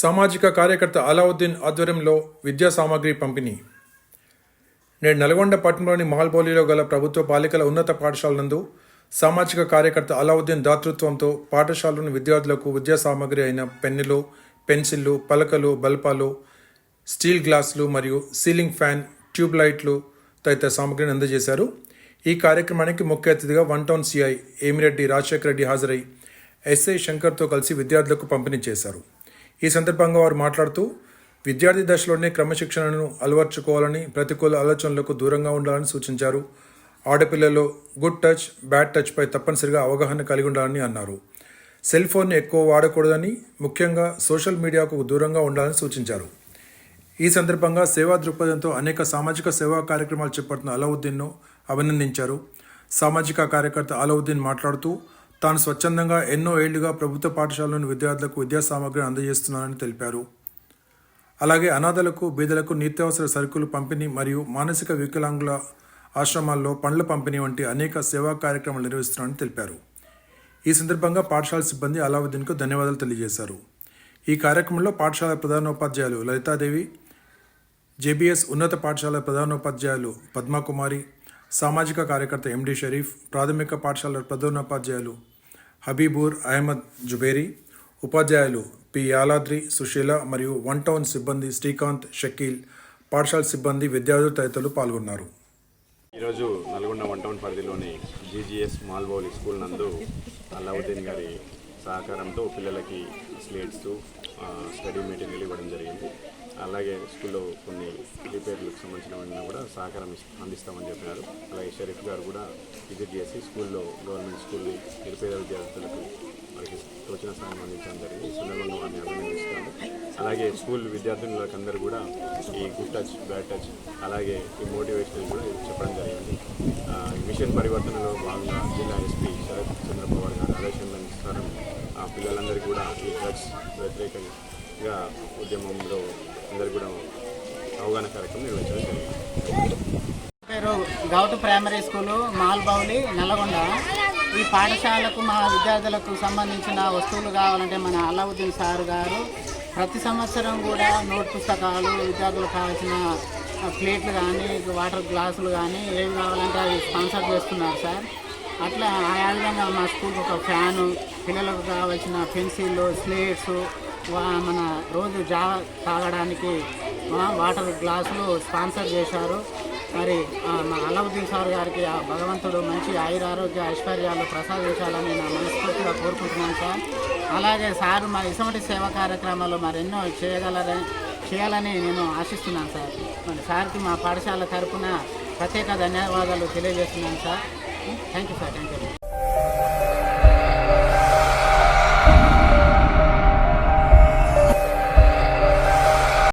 సామాజిక కార్యకర్త అలావుద్దీన్ ఆధ్వర్యంలో విద్యా సామాగ్రి పంపిణీ. నేడు నల్గొండ పట్టణంలోని మాల్బోలిలో గల ప్రభుత్వ బాలికల ఉన్నత పాఠశాల నందు సామాజిక కార్యకర్త అలావుద్దీన్ దాతృత్వంతో పాఠశాలలోని విద్యార్థులకు విద్యా సామాగ్రి అయిన పెన్నులు పెన్సిళ్ళు పలకలు బల్పాలు స్టీల్ గ్లాసులు మరియు సీలింగ్ ఫ్యాన్ ట్యూబ్ లైట్లు తదితర సామగ్రిని అందజేశారు. ఈ కార్యక్రమానికి ముఖ్య అతిథిగా one town CI Emireddy Rajasekhara Reddy హాజరై ఎస్ఐ శంకర్తో కలిసి విద్యార్థులకు పంపిణీ చేశారు. ఈ సందర్భంగా వారు మాట్లాడుతూ విద్యార్థి దశలోనే క్రమశిక్షణను అలవర్చుకోవాలని ప్రతికూల ఆలోచనలకు దూరంగా ఉండాలని సూచించారు. ఆడపిల్లలు గుడ్ టచ్ బ్యాడ్ టచ్పై తప్పనిసరిగా అవగాహన కలిగి ఉండాలని అన్నారు. సెల్ ఫోన్ని ఎక్కువ వాడకూడదని ముఖ్యంగా సోషల్ మీడియాకు దూరంగా ఉండాలని సూచించారు. ఈ సందర్భంగా సేవా దృక్పథంతో అనేక సామాజిక సేవా కార్యక్రమాలు చేపడుతున్న అలావుద్దీన్ను అభినందించారు. సామాజిక కార్యకర్త అలావుద్దీన్ మాట్లాడుతూ తాను స్వచ్ఛందంగా ఎన్నో ఏళ్ళుగా ప్రభుత్వ పాఠశాలలోని విద్యార్థులకు విద్యా సామగ్రిని అందజేస్తున్నానని తెలిపారు. అలాగే అనాథలకు బీదలకు నిత్యావసర సరుకులు పంపిణీ మరియు మానసిక వికలాంగుల ఆశ్రమాల్లో పండ్ల పంపిణీ వంటి అనేక సేవా కార్యక్రమాలు నిర్వహిస్తున్నారని తెలిపారు. ఈ సందర్భంగా పాఠశాల సిబ్బంది అలావుద్దీన్కు ధన్యవాదాలు తెలియజేశారు. ఈ కార్యక్రమంలో పాఠశాల ప్రధానోపాధ్యాయులు లలితాదేవి జేబీఎస్ ఉన్నత పాఠశాల ప్రధానోపాధ్యాయులు పద్మాకుమారి సామాజిక కార్యకర్త ఎండి షరీఫ్ ప్రాథమిక పాఠశాల ప్రధానోపాధ్యాయులు హబీబూర్ అహ్మద్ జుబేరి ఉపాధ్యాయులు పి. యాలాద్రి సుశీల మరియు వన్ టౌన్ సిబ్బంది శ్రీకాంత్ షకీల్ పాఠశాల సిబ్బంది విద్యార్థులు తదితరులు పాల్గొన్నారు. ఈరోజు నల్గొండ వన్ టౌన్ పరిధిలోని జీజీఎస్ మాల్బౌలి స్కూల్ నందు అల్లావుద్దీన్ గారి సహకారంతో పిల్లలకి స్లేట్స్ స్టడీ మెటీరియల్ ఇవ్వడం జరిగింది. అలాగే స్కూల్లో కొన్ని రిపేర్లకు సంబంధించినవన్నీ కూడా సహకారం అందిస్తామని చెప్పినారు. అలాగే షరీఫ్ గారు కూడా విజిట్ చేసి స్కూల్లో గవర్నమెంట్ స్కూల్ని నిరుపేద విద్యార్థులకు వారికి తోచిన సాయం అందించడం జరిగింది. ఈ సందర్భంగా వారిని అభినందిస్తాను అలాగే స్కూల్ విద్యార్థులకు అందరూ కూడా ఈ గుడ్ టచ్ బ్యాడ్ టచ్ అలాగే ఈ మోటివేషనల్ కూడా చెప్పడం జరిగింది. మిషన్ పరివర్తనలో భాగంగా జిల్లా ఎస్పీ శరత్ చంద్ర గారు ఆదేశం ఇస్తారు ఆ పిల్లలందరికీ కూడా ఈ డ్రగ్స్ వ్యతిరేకంగా ఉద్యమంలో అందరు కూడా అవగాహన కార్యక్రమం నిర్వహించడం జరిగింది. పేరు govt primary school Malbowli Nalgonda. ఈ పాఠశాలకు మా విద్యార్థులకు సంబంధించిన వస్తువులు కావాలంటే మన అల్లావుద్దీన్ సార్ గారు ప్రతి సంవత్సరం కూడా నోట్ పుస్తకాలు విద్యార్థులకు కావాల్సిన ప్లేట్లు కానీ వాటర్ గ్లాసులు కానీ ఏవి కావాలంటే అవి స్పాన్సర్ చేస్తున్నారు సార్. అట్లా ఆ విధంగా మా స్కూల్కి ఒక ఫ్యాను పిల్లలకు కావాల్సిన పెన్సిళ్ళు స్లేట్స్ మన రోజు జా తాగడానికి వాటర్ గ్లాసులు స్పాన్సర్ చేశారు. మరి మా అలావుద్దీన్ సార్ గారికి ఆ భగవంతుడు మంచి ఆయుర ఆరోగ్య ఐశ్వర్యాలు ప్రసాదించాలని నా మనస్ఫూర్తిగా కోరుకుంటున్నాను సార్. అలాగే సార్ మా ఇటువంటి సేవా కార్యక్రమాలు మరెన్నో చేయగలరని చేయాలని నేను ఆశిస్తున్నాను సార్. మరి సార్కి మా పాఠశాల తరఫున ప్రత్యేక ధన్యవాదాలు తెలియజేస్తున్నాను sir. Thank you sir thank you.